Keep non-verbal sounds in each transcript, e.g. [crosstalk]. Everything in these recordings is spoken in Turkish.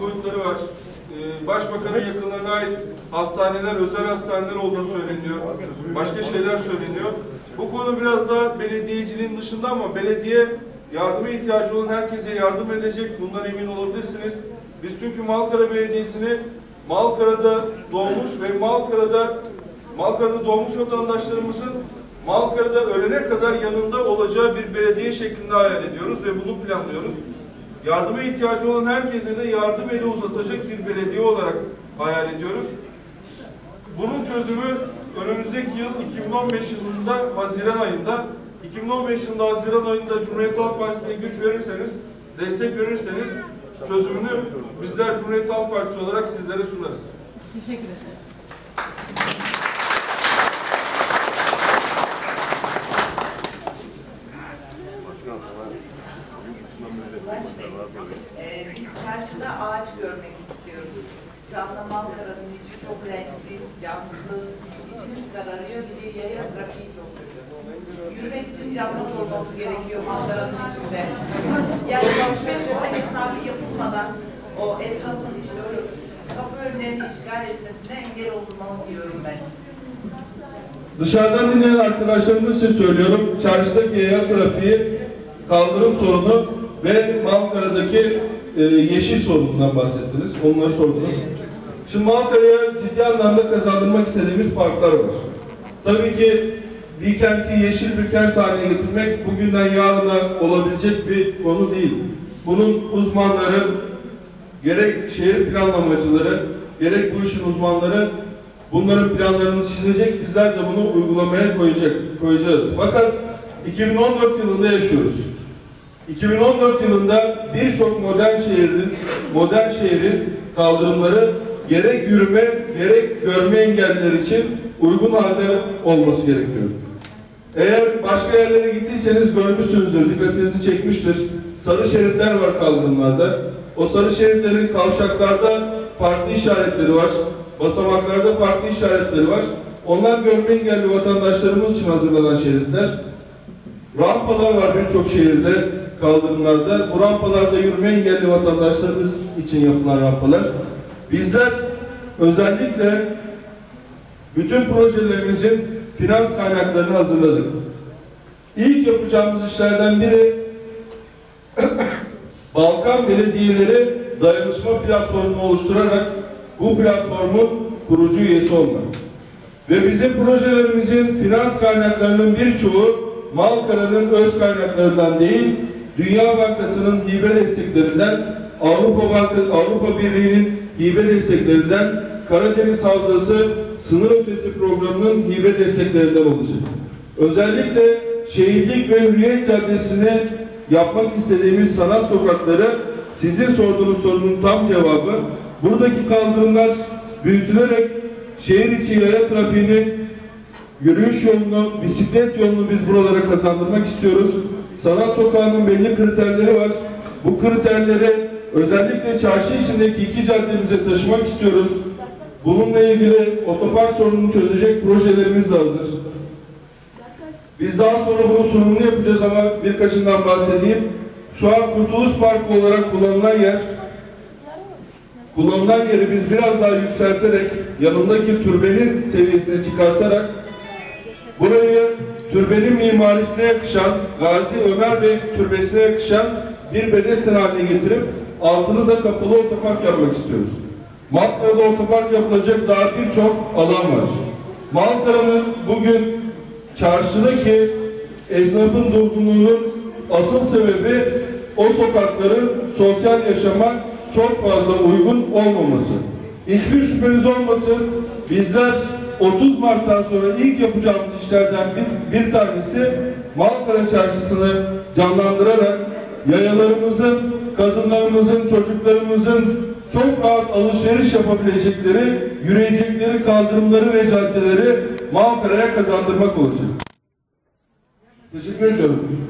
boyutları var. Ee, Başbakanın yakınlarına ait hastaneler, özel hastaneler olduğu söyleniyor. Başka şeyler söyleniyor. Bu konu biraz daha belediyeciliğin dışında ama belediye yardıma ihtiyacı olan herkese yardım edecek. Bundan emin olabilirsiniz. Biz çünkü Malkara Belediyesi'ni Malkara'da doğmuş ve Malkara'da Malkara'da doğmuş vatandaşlarımızın Malkara'da ölene kadar yanında olacağı bir belediye şeklinde hayal ediyoruz ve bunu planlıyoruz. Yardıma ihtiyacı olan herkese de yardım eli uzatacak bir belediye olarak hayal ediyoruz. Bunun çözümü önümüzdeki yıl 2015 yılında Haziran ayında 2015 yılında Haziran ayında Cumhuriyet Halk Partisi'ne güç verirseniz, destek verirseniz çözümünü bizler Cumhuriyet Halk Partisi olarak sizlere sunarız. Teşekkür ederim. Ee, biz çarşıda ağaç görmek istiyoruz. Şu anda Malkara'nın içi çok renksiz, camsız, içimiz kararıyor. Bir de yaya trafiği çok kötü. Yürümek için camlı olması gerekiyor Malkara'nın içinde. Yani alışveriş orada hesabı yapılmadan o esnafın işte öyle kapı önlerini işgal etmesine engel olunmalı diyorum ben. Dışarıdan dinleyen arkadaşlarımız için söylüyorum. Çarşıdaki yaya trafiği, kaldırım sorunu ve Malkara'daki e, yeşil sorunundan bahsettiniz. Onları sordunuz. Şimdi Malkara'ya ciddi anlamda kazandırmak istediğimiz parklar var. Tabii ki bir kenti yeşil bir kent haline getirmek bugünden yarına olabilecek bir konu değil. Bunun uzmanları, gerek şehir planlamacıları, gerek bu işin uzmanları bunların planlarını çizecek, bizler de bunu uygulamaya koyacak, koyacağız. Fakat 2014 yılında yaşıyoruz. 2014 yılında birçok modern şehrin, modern şehrin kaldırımları gerek yürüme, gerek görme engelliler için uygun halde olması gerekiyor. Eğer başka yerlere gittiyseniz görmüşsünüzdür, dikkatinizi çekmiştir. Sarı şeritler var kaldırımlarda. O sarı şeritlerin kavşaklarda farklı işaretleri var. Basamaklarda farklı işaretleri var. Onlar görme engelli vatandaşlarımız için hazırlanan şeritler. Rampalar var birçok şehirde, kaldırımlarda. Bu rampalarda yürüme engelli vatandaşlarımız için yapılan rampalar. Bizler özellikle bütün projelerimizin finans kaynaklarını hazırladık. İlk yapacağımız işlerden biri [clears throat] Balkan belediyeleri dayanışma platformu oluşturarak bu platformun kurucu üyesi olmak. Ve bizim projelerimizin finans kaynaklarının birçoğu Malkara'nın öz kaynaklarından değil, Dünya Bankası'nın hibe desteklerinden, Avrupa Banka, Avrupa Birliği'nin hibe desteklerinden, Karadeniz Havzası sınır ötesi programının hibe desteklerinden olacak. Özellikle Şehitlik ve Hürriyet Caddesi'ne yapmak istediğimiz sanat sokakları sizin sorduğunuz sorunun tam cevabı. Buradaki kaldırımlar büyütülerek şehir içi yaya trafiğini, yürüyüş yolunu, bisiklet yolunu biz buralara kazandırmak istiyoruz. Sanat sokağının belli kriterleri var. Bu kriterleri özellikle çarşı içindeki iki caddemize taşımak istiyoruz. Bununla ilgili otopark sorununu çözecek projelerimiz de hazır. Biz daha sonra bunun sunumunu yapacağız ama birkaçından bahsedeyim. Şu an Kurtuluş Parkı olarak kullanılan yer, kullanılan yeri biz biraz daha yükselterek, yanındaki türbenin seviyesine çıkartarak, burayı türbenin mimarisine yakışan, Gazi Ömer Bey türbesine yakışan bir bedesten haline getirip, altını da kapalı otopark yapmak istiyoruz. Malkara'da otopark yapılacak daha birçok alan var. Malkara'nın bugün çarşıdaki esnafın durgunluğunun asıl sebebi o sokakların sosyal yaşama çok fazla uygun olmaması. Hiçbir şüpheniz olmasın, bizler 30 Mart'tan sonra ilk yapacağımız işlerden bir, bir tanesi Malkara Çarşısı'nı canlandırarak yayalarımızın, kadınlarımızın, çocuklarımızın çok rahat alışveriş yapabilecekleri, yürüyecekleri kaldırımları ve caddeleri Malkara'ya kazandırmak olacak. Teşekkür ediyorum.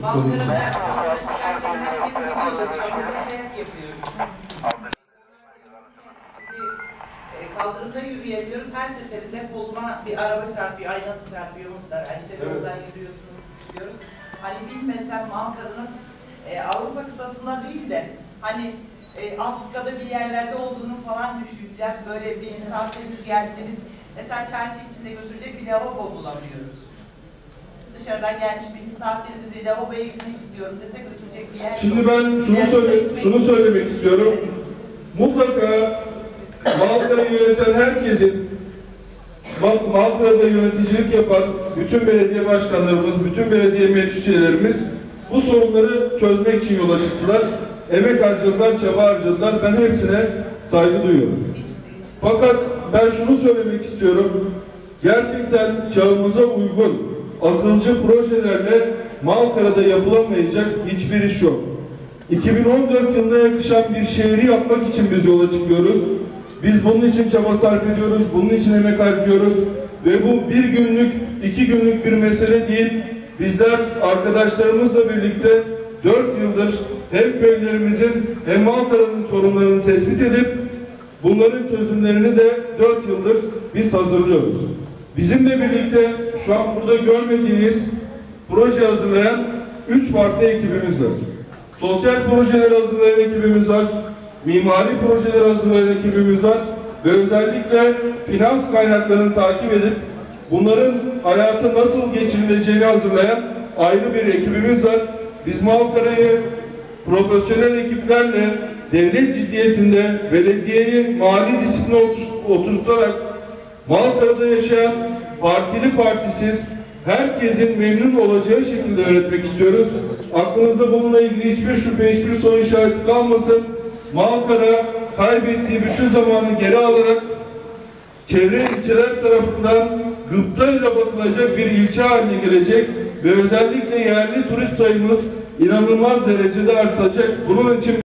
Kaldırımda yürüyemiyoruz. Her seferinde koluma bir araba çarpıyor, aynası çarpıyor mutlaka. İşte Evet. yoldan yürüyorsunuz diyoruz. Hani bilmesem Malkara'nın e, Avrupa kıtasında değil de hani e, Afrika'da bir yerlerde olduğunu falan düşüneceğim. Böyle bir misafiriniz geldiniz. Mesela çarşı içinde götürecek bir lavabo bulamıyoruz. Dışarıdan gelmiş bir misafirimizi lavaboya gitmek istiyorum dese götürecek bir yer Şimdi yok. ben şunu Yani söyle şunu söylemek istiyorum. Mutlaka Malkara'yı yöneten herkesin Mal- Malkara'da yöneticilik yapan bütün belediye başkanlarımız, bütün belediye meclis üyelerimiz bu sorunları çözmek için yola çıktılar. Emek harcadılar, çaba harcadılar. Ben hepsine saygı duyuyorum. Fakat ben şunu söylemek istiyorum. Gerçekten çağımıza uygun, akılcı projelerle Malkara'da yapılamayacak hiçbir iş yok. 2014 yılına yakışan bir şehri yapmak için biz yola çıkıyoruz. Biz bunun için çaba sarf ediyoruz, bunun için emek harcıyoruz. Ve bu bir günlük, iki günlük bir mesele değil. Bizler arkadaşlarımızla birlikte dört yıldır hem köylerimizin hem Malkara'nın sorunlarını tespit edip Bunların çözümlerini de 4 yıldır biz hazırlıyoruz. Bizimle birlikte şu an burada görmediğiniz proje hazırlayan 3 farklı ekibimiz var. Sosyal projeler hazırlayan ekibimiz var. Mimari projeler hazırlayan ekibimiz var. Ve özellikle finans kaynaklarını takip edip bunların hayata nasıl geçirileceğini hazırlayan ayrı bir ekibimiz var. Biz Malkara'yı profesyonel ekiplerle devlet ciddiyetinde belediyeyi mali disipline otur- oturtarak Malkara'da yaşayan partili partisiz herkesin memnun olacağı şekilde öğretmek istiyoruz. Aklınızda bununla ilgili hiçbir şüphe, hiçbir soru işareti kalmasın. Malkara kaybettiği bütün zamanı geri alarak çevre ilçeler tarafından gıptayla bakılacak bir ilçe haline gelecek ve özellikle yerli turist sayımız inanılmaz derecede artacak. Bunun için